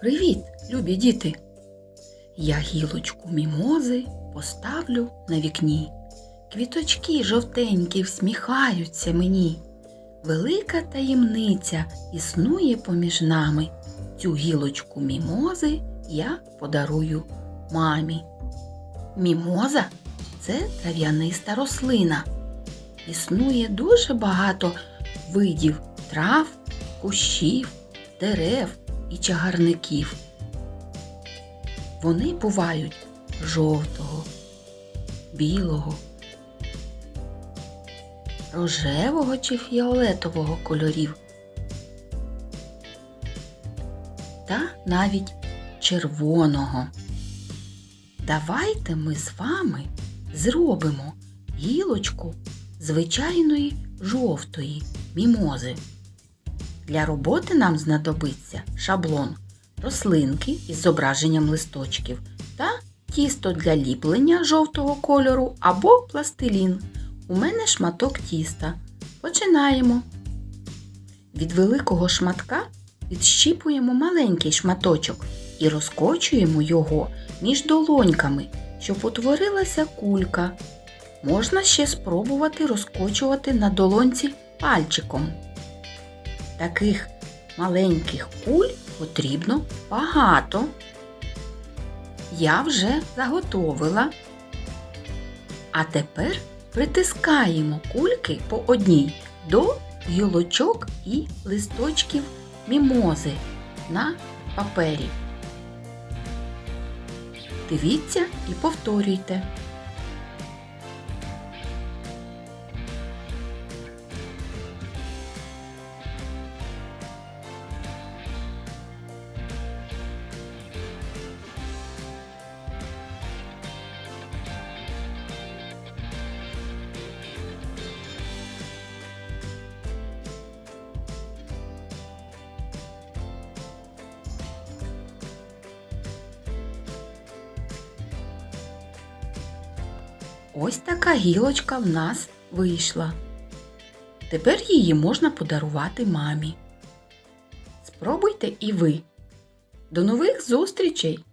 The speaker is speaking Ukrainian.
Привіт, любі діти! Я гілочку мімози поставлю на вікні. Квіточки жовтенькі всміхаються мені. Велика таємниця існує поміж нами. Цю гілочку мімози я подарую мамі. Мімоза це трав'яниста рослина. Існує дуже багато видів трав, кущів, дерев і чагарників. Вони бувають жовтого, білого, рожевого чи фіолетового кольорів та навіть червоного. Давайте ми з вами зробимо гілочку звичайної жовтої мімози. Для роботи нам знадобиться шаблон, рослинки із зображенням листочків та тісто для ліплення жовтого кольору або пластилін. У мене шматок тіста. Починаємо. Від великого шматка відщіпуємо маленький шматочок і розкочуємо його між долоньками, щоб утворилася кулька. Можна ще спробувати розкочувати на долонці пальчиком. Таких маленьких куль потрібно багато. Я вже заготовила. А тепер притискаємо кульки по одній до гілочок і листочків мімози на папері. Дивіться і повторюйте. Ось така гілочка в нас вийшла. Тепер її можна подарувати мамі. Спробуйте і ви. До нових зустрічей!